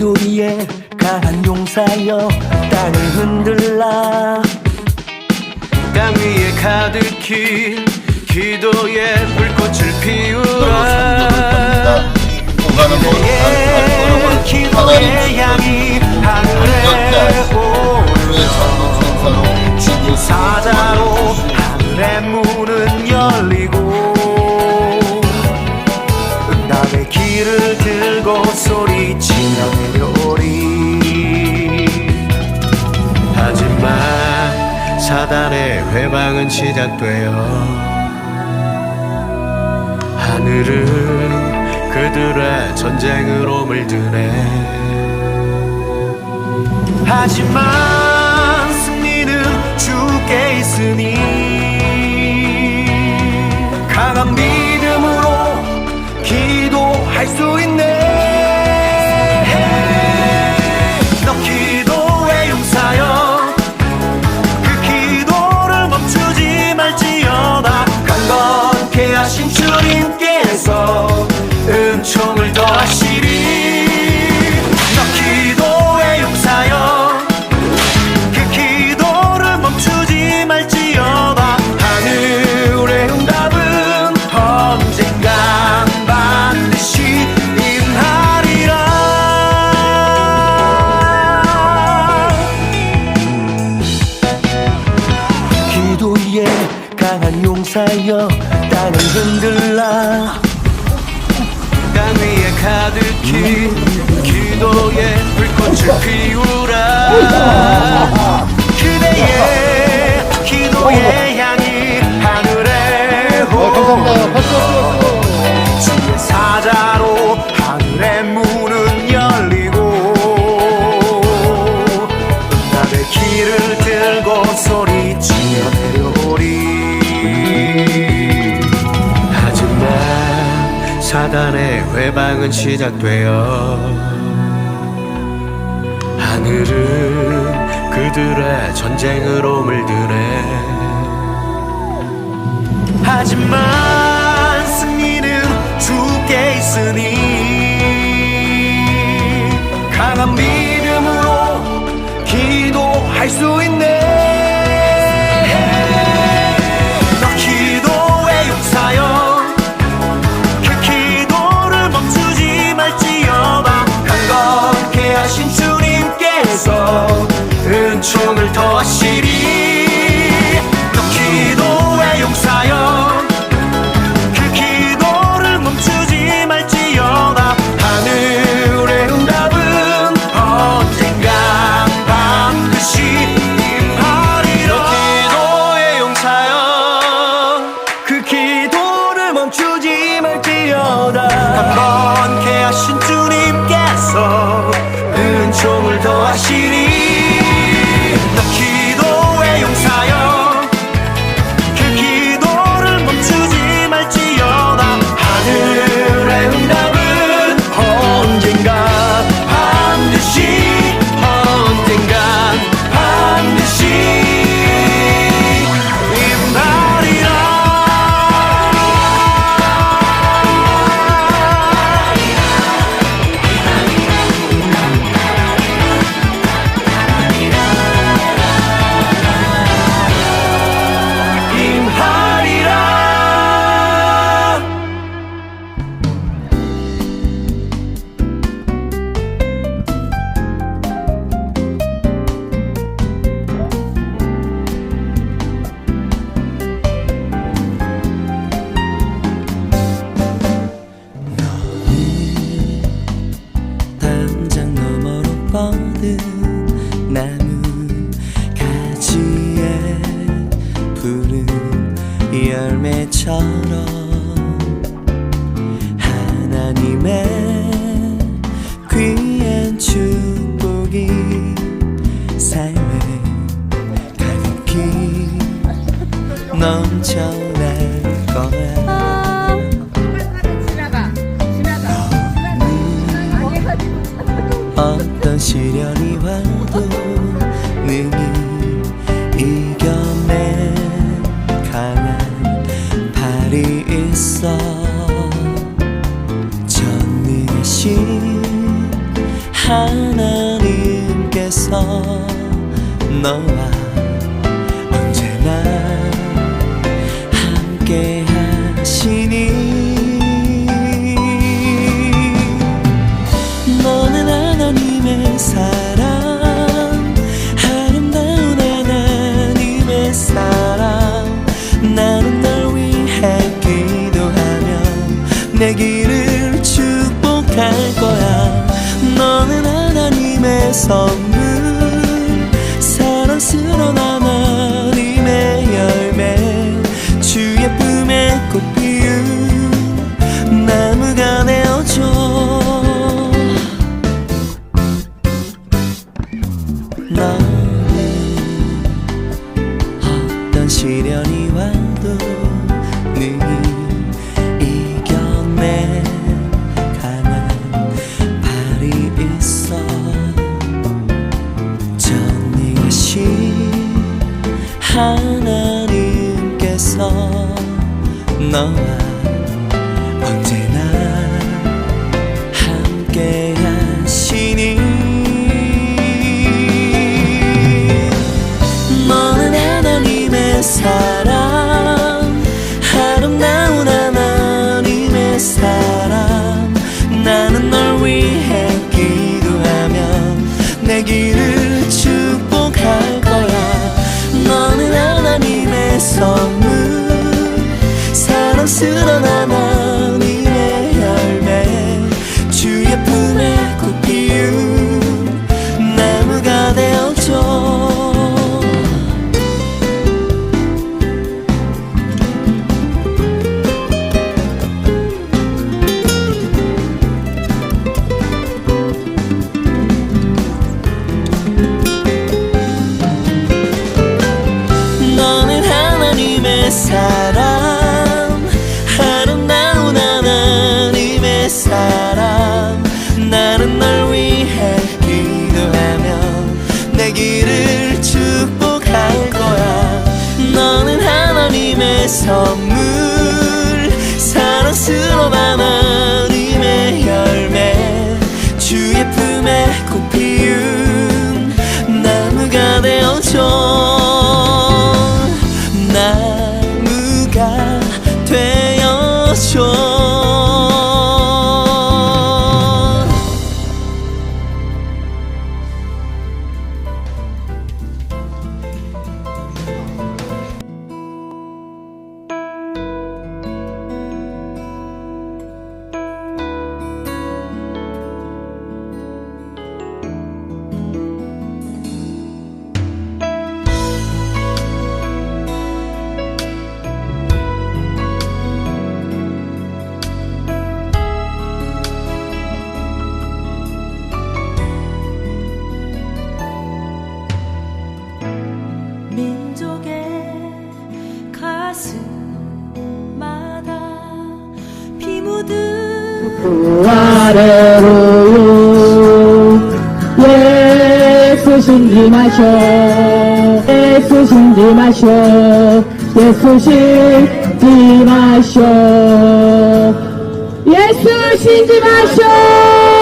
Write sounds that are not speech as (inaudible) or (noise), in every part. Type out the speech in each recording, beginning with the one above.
기도 위에 강한 용사여 땅을 흔들라. 땅 위에 가득히 기도의 불꽃을 피우라. 것 예, 기도의 향이 하늘에 천사로 오르는 사자로 하늘의 문은 열리고 응답의 길을 들고 소리치며 내려오리. 하지만 사단의 회방은 시작되어 하늘은 그들의 전쟁으로 물드네. 하지만 승리는 주께 있으니 강한 믿음으로 기도할 수 있네 은총 사단의 회방은 시작되어 하늘은 그들의 전쟁으로 물드네 하지만 승리는 주께 있으니 강한 믿음으로 기도할 수 있네 총을 더 축복이 삶에 가득히 넘쳐 너와 하나님께서 너와 드러나나. 그 아래로. 예수 신지마셔. 예수 신지마셔. 예수 신지마셔. 예수 신지마셔.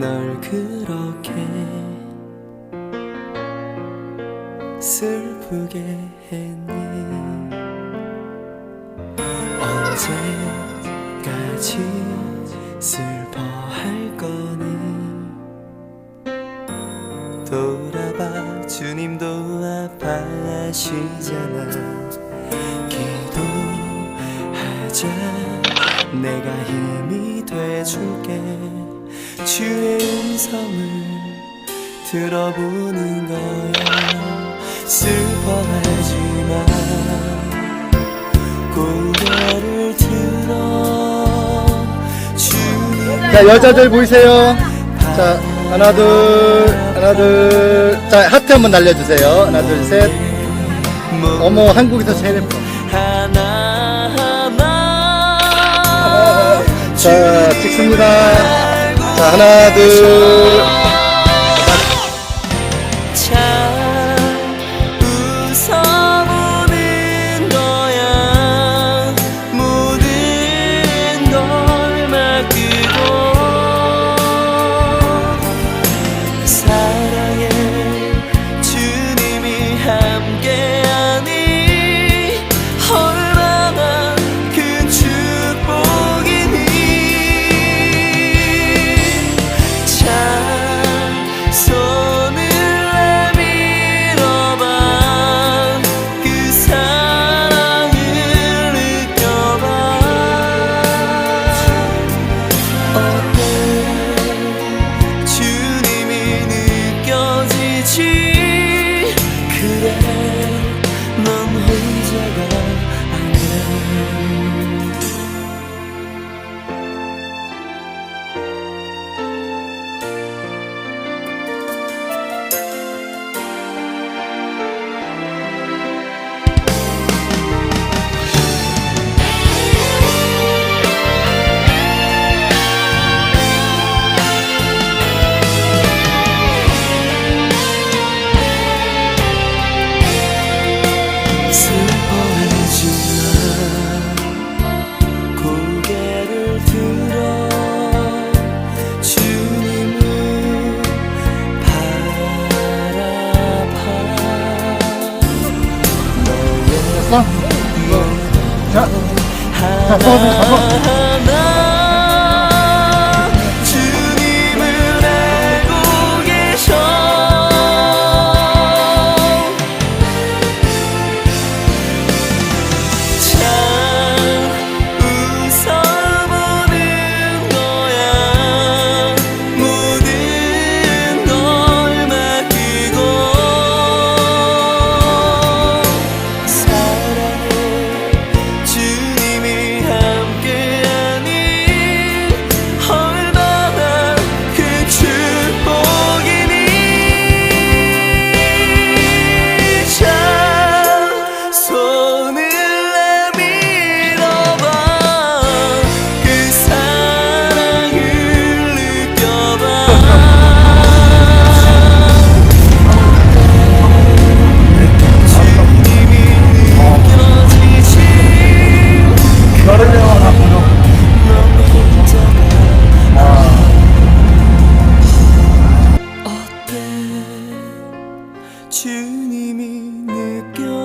널 그렇게 슬프게 했니? 언제까지 슬퍼할 거니? 돌아봐 주님도 아파하시잖아. 기도하자. 내가 힘이 돼줄게. 주의 음성을 들어보는 거야. 슬퍼하지마 고개를 들어 자 여자들 보이세요? 자 하나 둘 하나 둘자 하트 한번 날려주세요. 하나 둘셋. 어머 한국에서 제일 예뻐. 하나 하나. 자 찍습니다. 자, 하나, 둘.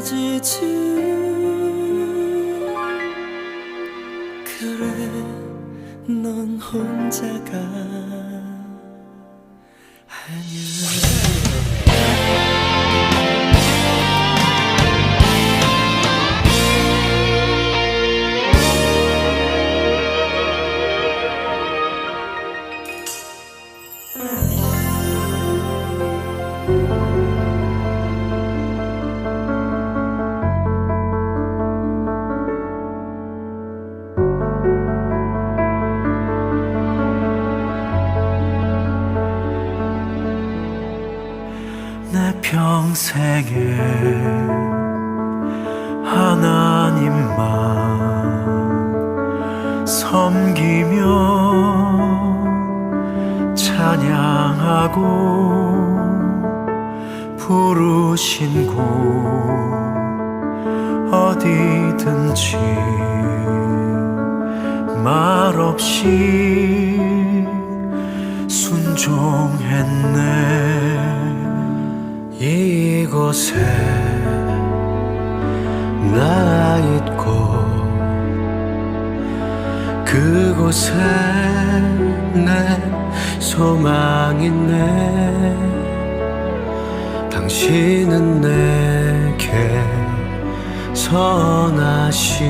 느껴지지 그래 넌 혼자가 하나님만 섬기며 찬양하고 부르신 곳 어디든지 말없이 순종했네. 이곳에 나 있고 그곳에 내 소망 있네. 당신은 내게 선하시고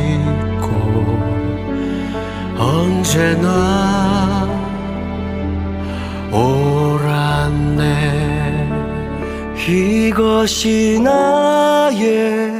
언제나 옳았네. 이것이 나의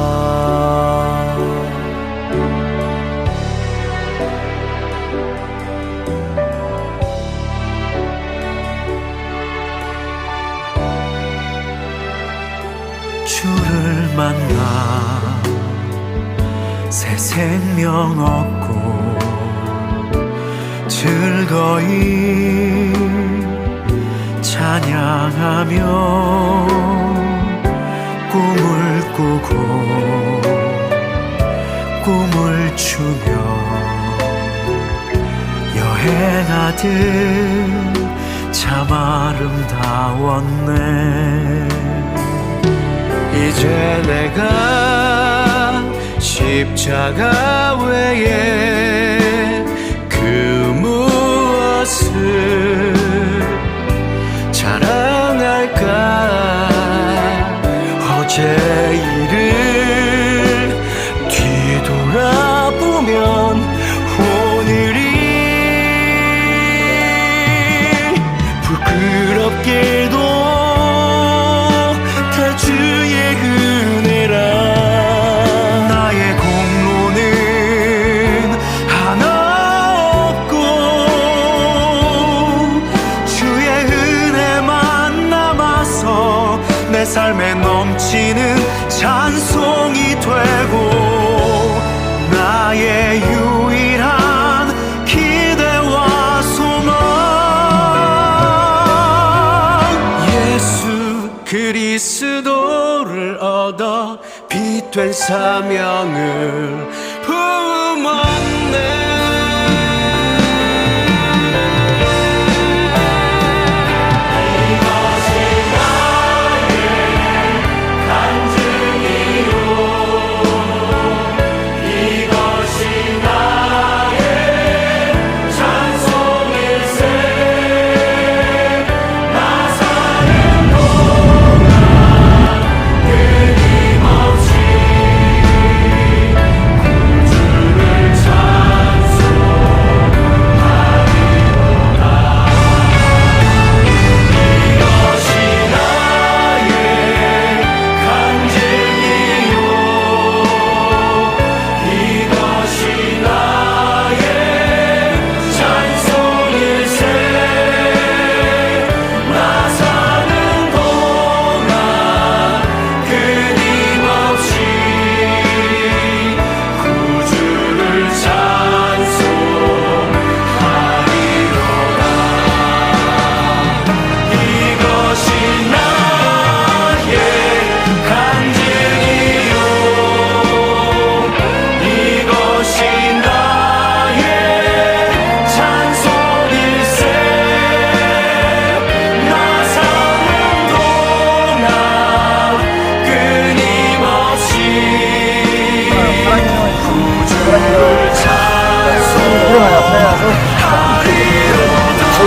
주를 만나 새 생명 얻고 즐거이 찬양하며 꿈을 꾸고 꿈을 추며 여행하듯 참 아름다웠네 이제 내가 십자가 외에 그 무엇을 자랑할까? 어제 그리스도를 얻어 빛된 사명을 품었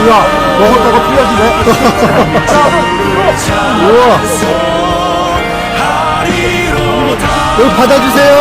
우와, 먹었다고 풀려지네. (laughs) 우와. 이거 받아주세요.